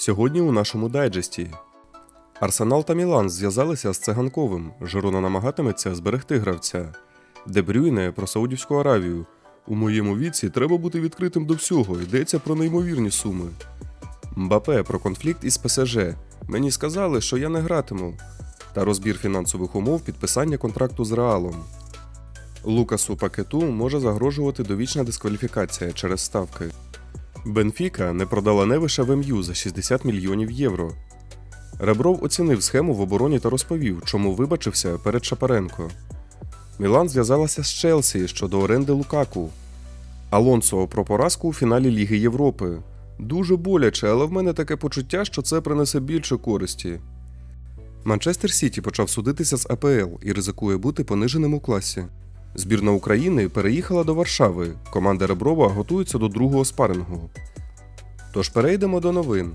Сьогодні у нашому дайджесті. Арсенал та Мілан зв'язалися з циганковим. Жирона намагатиметься зберегти гравця. Дебрюйне про Саудівську Аравію. У моєму віці треба бути відкритим до всього. Йдеться про неймовірні суми. Мбапе про конфлікт із ПСЖ. Мені сказали, що я не гратиму. Та розбір фінансових умов підписання контракту з Реалом. Лукасу Пакету може загрожувати довічна дискваліфікація через ставки. Бенфіка не продала Невиша в МЮ за 60 мільйонів євро. Ребров оцінив схему в обороні та розповів, чому вибачився перед Шапаренко. Мілан зв'язалася з Челсі щодо оренди Лукаку. Алонсо про поразку у фіналі Ліги Європи. Дуже боляче, але в мене таке почуття, що це принесе більше користі. Манчестер Сіті почав судитися з АПЛ і ризикує бути пониженим у класі. Збірна України переїхала до Варшави. Команда Реброва готується до другого спарингу. Тож перейдемо до новин.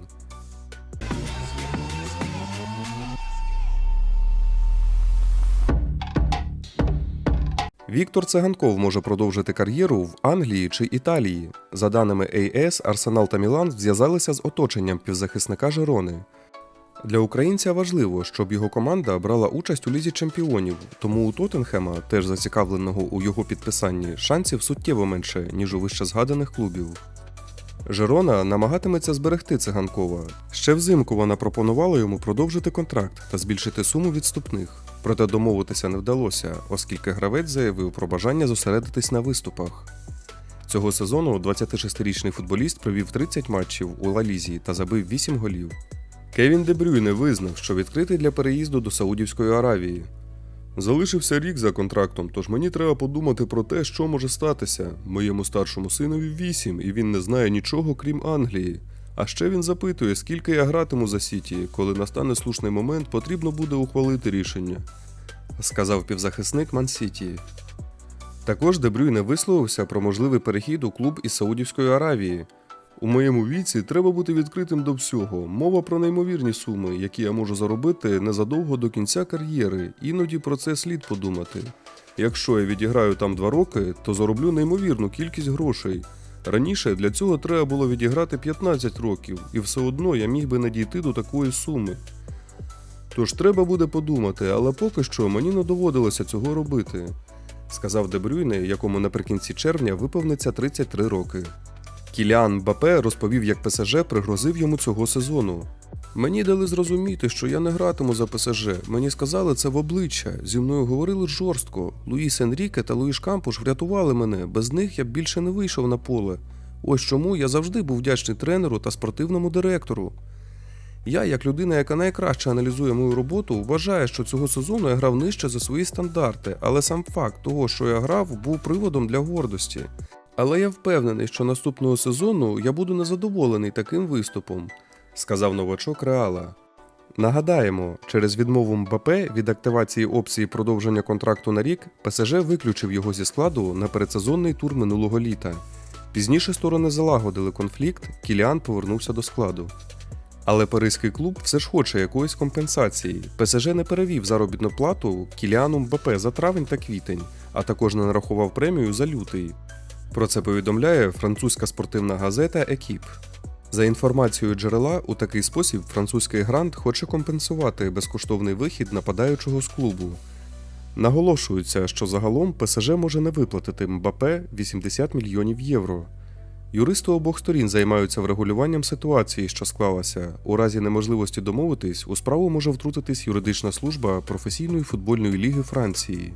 Віктор Циганков може продовжити кар'єру в Англії чи Італії. За даними АЕС, Арсенал та Мілан зв'язалися з оточенням півзахисника Жерони. Для українця важливо, щоб його команда брала участь у лізі чемпіонів, тому у Тоттенхема, теж зацікавленого у його підписанні, шансів суттєво менше, ніж у вищезгаданих клубів. Жерона намагатиметься зберегти циганкова. Ще взимку вона пропонувала йому продовжити контракт та збільшити суму відступних. Проте домовитися не вдалося, оскільки гравець заявив про бажання зосередитись на виступах. Цього сезону 26-річний футболіст провів 30 матчів у Ла Лізі та забив 8 голів. Кевін Дебрюйне визнав, що відкритий для переїзду до Саудівської Аравії. Залишився рік за контрактом, тож мені треба подумати про те, що може статися. Моєму старшому синові 8, і він не знає нічого крім Англії. А ще він запитує, скільки я гратиму за Сіті, коли настане слушний момент, потрібно буде ухвалити рішення, сказав півзахисник Ман-Сіті. Також Дебрюйне висловився про можливий перехід у клуб із Саудівської Аравії. У моєму віці треба бути відкритим до всього. Мова про неймовірні суми, які я можу заробити незадовго до кінця кар'єри, іноді про це слід подумати. Якщо я відіграю там два роки, то зароблю неймовірну кількість грошей. Раніше для цього треба було відіграти 15 років, і все одно я міг би не дійти до такої суми. Тож треба буде подумати, але поки що мені не доводилося цього робити, сказав Дебрюйне, якому наприкінці червня виповниться 33 роки. Кіліан Бапе розповів, як ПСЖ пригрозив йому цього сезону. Мені дали зрозуміти, що я не гратиму за ПСЖ. Мені сказали це в обличчя. Зі мною говорили жорстко. Луїс Енріке та Луїш Кампуш врятували мене. Без них я б більше не вийшов на поле. Ось чому я завжди був вдячний тренеру та спортивному директору. Я, як людина, яка найкраще аналізує мою роботу, вважаю, що цього сезону я грав нижче за свої стандарти, але сам факт того, що я грав, був приводом для гордості. Але я впевнений, що наступного сезону я буду незадоволений таким виступом, сказав новачок Реала. Нагадаємо, через відмову Мбапе від активації опції продовження контракту на рік ПСЖ виключив його зі складу на передсезонний тур минулого літа. Пізніше сторони залагодили конфлікт, Кіліан повернувся до складу. Але паризький клуб все ж хоче якоїсь компенсації. ПСЖ не перевів заробітну плату Кіліану Мбапе за травень та квітень, а також не нарахував премію за лютий. Про це повідомляє французька спортивна газета Екіп. За інформацією джерела, у такий спосіб французький грант хоче компенсувати безкоштовний вихід нападаючого з клубу. Наголошується, що загалом ПСЖ може не виплатити Мбапе 80 мільйонів євро. Юристи обох сторін займаються врегулюванням ситуації, що склалася. У разі неможливості домовитись, у справу може втрутитись юридична служба професійної футбольної ліги Франції.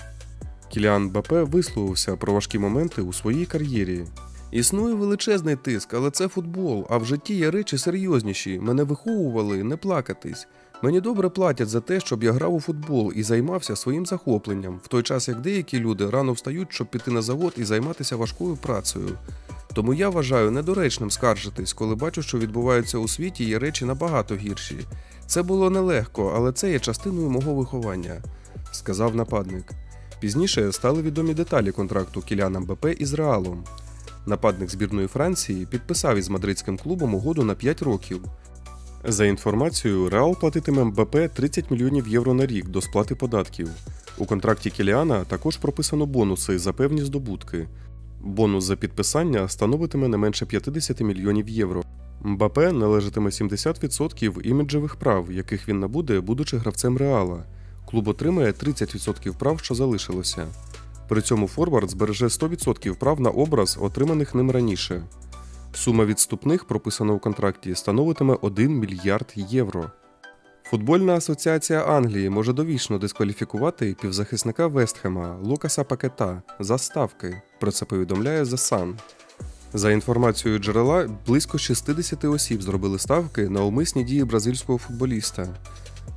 Кіліан Бапе висловився про важкі моменти у своїй кар'єрі. Існує величезний тиск, але це футбол, а в житті є речі серйозніші. Мене виховували не плакатись. Мені добре платять за те, щоб я грав у футбол і займався своїм захопленням, в той час як деякі люди рано встають, щоб піти на завод і займатися важкою працею. Тому я вважаю недоречним скаржитись, коли бачу, що відбуваються у світі є речі набагато гірші. Це було нелегко, але це є частиною мого виховання, сказав нападник. Пізніше стали відомі деталі контракту Кіляна Мбапе із Реалом. Нападник збірної Франції підписав із мадридським клубом угоду на 5 років. За інформацією, Реал платитиме Мбапе 30 мільйонів євро на рік до сплати податків. У контракті Кіліана також прописано бонуси за певні здобутки. Бонус за підписання становитиме не менше 50 мільйонів євро. Мбапе належатиме 70% іміджевих прав, яких він набуде, будучи гравцем Реала. Клуб отримає 30% прав, що залишилося. При цьому Форвард збереже 100% прав на образ, отриманих ним раніше. Сума відступних, прописана у контракті, становитиме 1 мільярд євро. Футбольна асоціація Англії може довічно дискваліфікувати півзахисника Вестхема Лукаса Пакета за ставки. Про це повідомляє The Sun. За інформацією джерела, близько 60 осіб зробили ставки на умисні дії бразильського футболіста.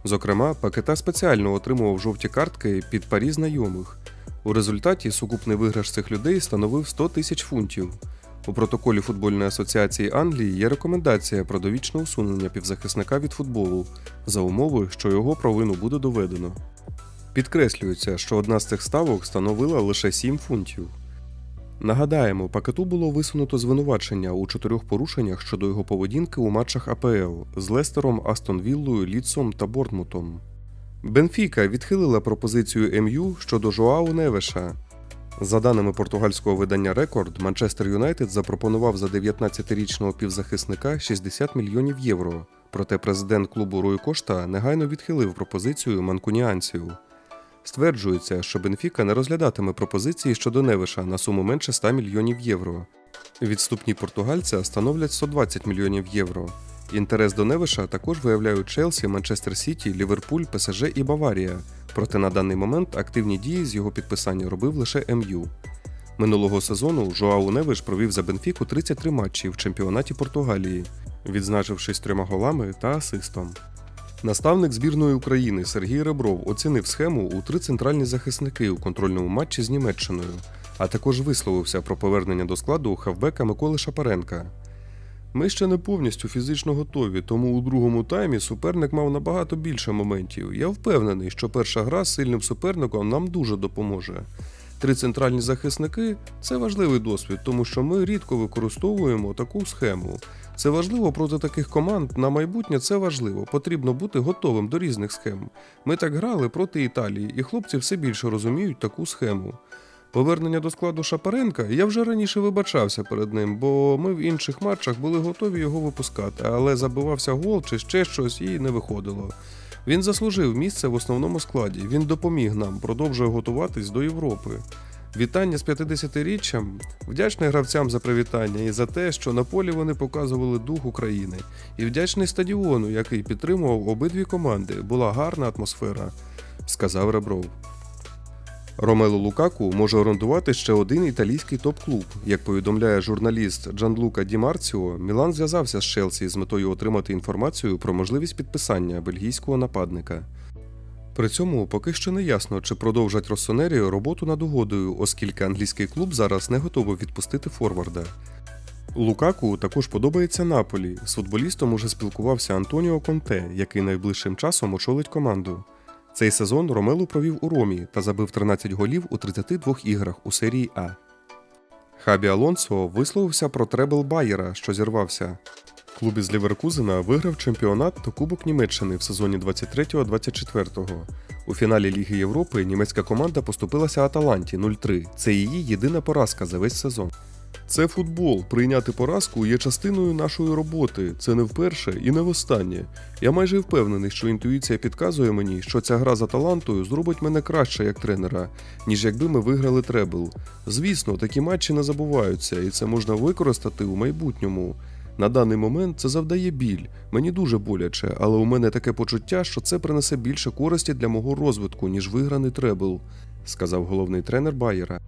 Зокрема, Пакета спеціально отримував жовті картки під парі знайомих. У результаті сукупний виграш цих людей становив 100 тисяч фунтів. У протоколі футбольної асоціації Англії є рекомендація про довічне усунення півзахисника від футболу за умови, що його провину буде доведено. Підкреслюється, що одна з цих ставок становила лише 7 фунтів. Нагадаємо, пакету було висунуто звинувачення у чотирьох порушеннях щодо його поведінки у матчах АПЛ з Лестером, Астон Віллою, Ліцом та Бортмутом. Бенфіка відхилила пропозицію МЮ щодо Жоау Невеша. За даними португальського видання Рекорд, Манчестер Юнайтед запропонував за 19-річного півзахисника 60 мільйонів євро. Проте президент клубу Руй Кошта негайно відхилив пропозицію манкуніанців. Стверджується, що Бенфіка не розглядатиме пропозиції щодо Невиша на суму менше 100 мільйонів євро. Відступні португальця становлять 120 мільйонів євро. Інтерес до Невиша також виявляють Челсі, Манчестер Сіті, Ліверпуль, ПСЖ і Баварія. Проте на даний момент активні дії з його підписання робив лише МЮ. Минулого сезону Жоау Невиш провів за Бенфіку 33 матчі в чемпіонаті Португалії, відзначившись трьома голами та асистом. Наставник збірної України Сергій Ребров оцінив схему у три центральні захисники у контрольному матчі з Німеччиною, а також висловився про повернення до складу хавбека Миколи Шапаренка. Ми ще не повністю фізично готові, тому у другому таймі суперник мав набагато більше моментів. Я впевнений, що перша гра з сильним суперником нам дуже допоможе. Три центральні захисники це важливий досвід, тому що ми рідко використовуємо таку схему. Це важливо проти таких команд. На майбутнє це важливо. Потрібно бути готовим до різних схем. Ми так грали проти Італії, і хлопці все більше розуміють таку схему. Повернення до складу Шапаренка я вже раніше вибачався перед ним, бо ми в інших матчах були готові його випускати, але забивався гол чи ще щось і не виходило. Він заслужив місце в основному складі. Він допоміг нам, продовжує готуватись до Європи. Вітання з 50-річчям, вдячний гравцям за привітання і за те, що на полі вони показували дух України, і вдячний стадіону, який підтримував обидві команди. Була гарна атмосфера, сказав Ребров. Ромело Лукаку може орендувати ще один італійський топ-клуб. Як повідомляє журналіст Джанлука Ді Марціо, Мілан зв'язався з Челсі з метою отримати інформацію про можливість підписання бельгійського нападника. При цьому поки що не ясно, чи продовжать Росонері роботу над угодою, оскільки англійський клуб зараз не готовий відпустити форварда. Лукаку також подобається Наполі. З футболістом уже спілкувався Антоніо Конте, який найближчим часом очолить команду. Цей сезон Ромелу провів у Ромі та забив 13 голів у 32 іграх у серії А. Хабі Алонсо висловився про требл Байєра, що зірвався. Клуб із Ліверкузена виграв чемпіонат та Кубок Німеччини в сезоні 23-24. У фіналі Ліги Європи німецька команда поступилася Аталанті 0-3. Це її єдина поразка за весь сезон. Це футбол. Прийняти поразку є частиною нашої роботи. Це не вперше і не востаннє. Я майже впевнений, що інтуїція підказує мені, що ця гра з Аталантою зробить мене краще як тренера, ніж якби ми виграли требл. Звісно, такі матчі не забуваються, і це можна використати у майбутньому. На даний момент це завдає біль. Мені дуже боляче, але у мене таке почуття, що це принесе більше користі для мого розвитку, ніж виграний требл, сказав головний тренер Байера.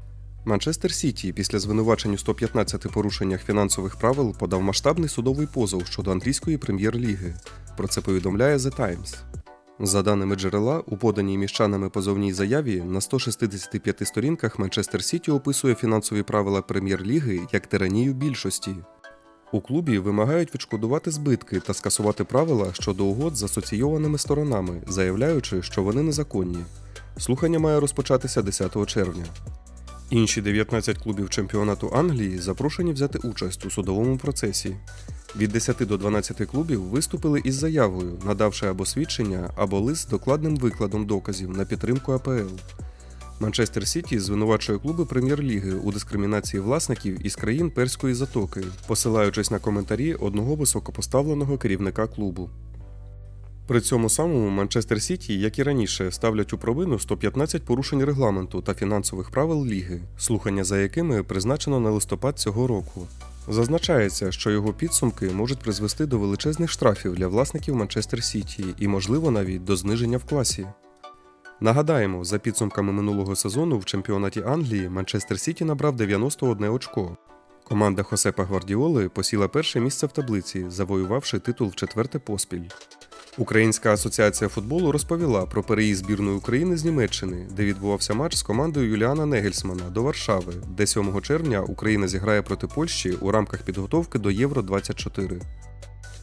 Манчестер Сіті після звинувачень у 115 порушеннях фінансових правил подав масштабний судовий позов щодо англійської прем'єр-ліги. Про це повідомляє The Times. За даними джерела, у поданій міщанами позовній заяві на 165 сторінках Манчестер Сіті описує фінансові правила прем'єр-ліги як тиранію більшості. У клубі вимагають відшкодувати збитки та скасувати правила щодо угод з асоційованими сторонами, заявляючи, що вони незаконні. Слухання має розпочатися 10 червня. Інші 19 клубів чемпіонату Англії запрошені взяти участь у судовому процесі. Від 10 до 12 клубів виступили із заявою, надавши або свідчення, або лист з докладним викладом доказів на підтримку АПЛ. Манчестер Сіті звинувачує клуби прем'єр-ліги у дискримінації власників із країн Перської затоки, посилаючись на коментарі одного високопоставленого керівника клубу. При цьому самому Манчестер Сіті, як і раніше, ставлять у провину 115 порушень регламенту та фінансових правил ліги, слухання за якими призначено на листопад цього року. Зазначається, що його підсумки можуть призвести до величезних штрафів для власників Манчестер Сіті і, можливо, навіть до зниження в класі. Нагадаємо, за підсумками минулого сезону в чемпіонаті Англії Манчестер Сіті набрав 91 очко. Команда Хосепа Гвардіоли посіла перше місце в таблиці, завоювавши титул в четверте поспіль. Українська асоціація футболу розповіла про переїзд збірної України з Німеччини, де відбувався матч з командою Юліана Негельсмана до Варшави, де 7 червня Україна зіграє проти Польщі у рамках підготовки до Євро 24.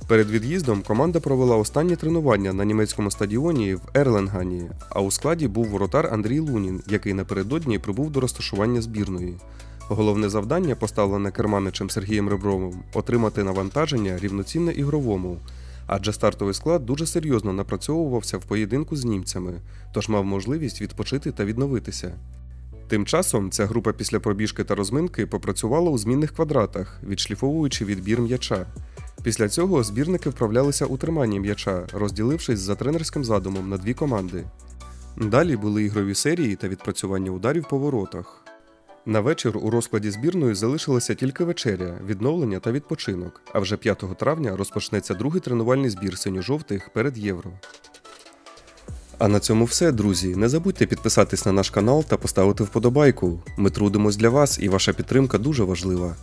Перед від'їздом команда провела останні тренування на німецькому стадіоні в Ерленгані, а у складі був воротар Андрій Лунін, який напередодні прибув до розташування збірної. Головне завдання, поставлене керманичем Сергієм Ребровим, отримати навантаження рівноцінне ігровому, адже стартовий склад дуже серйозно напрацьовувався в поєдинку з німцями, тож мав можливість відпочити та відновитися. Тим часом ця група після пробіжки та розминки попрацювала у змінних квадратах, відшліфовуючи відбір м'яча. Після цього збірники вправлялися у триманні м'яча, розділившись за тренерським задумом на дві команди. Далі були ігрові серії та відпрацювання ударів по воротах. На вечір у розкладі збірної залишилася тільки вечеря, відновлення та відпочинок. А вже 5 травня розпочнеться другий тренувальний збір синьо-жовтих перед євро. А на цьому все, друзі. Не забудьте підписатись на наш канал та поставити вподобайку. Ми трудимось для вас, і ваша підтримка дуже важлива.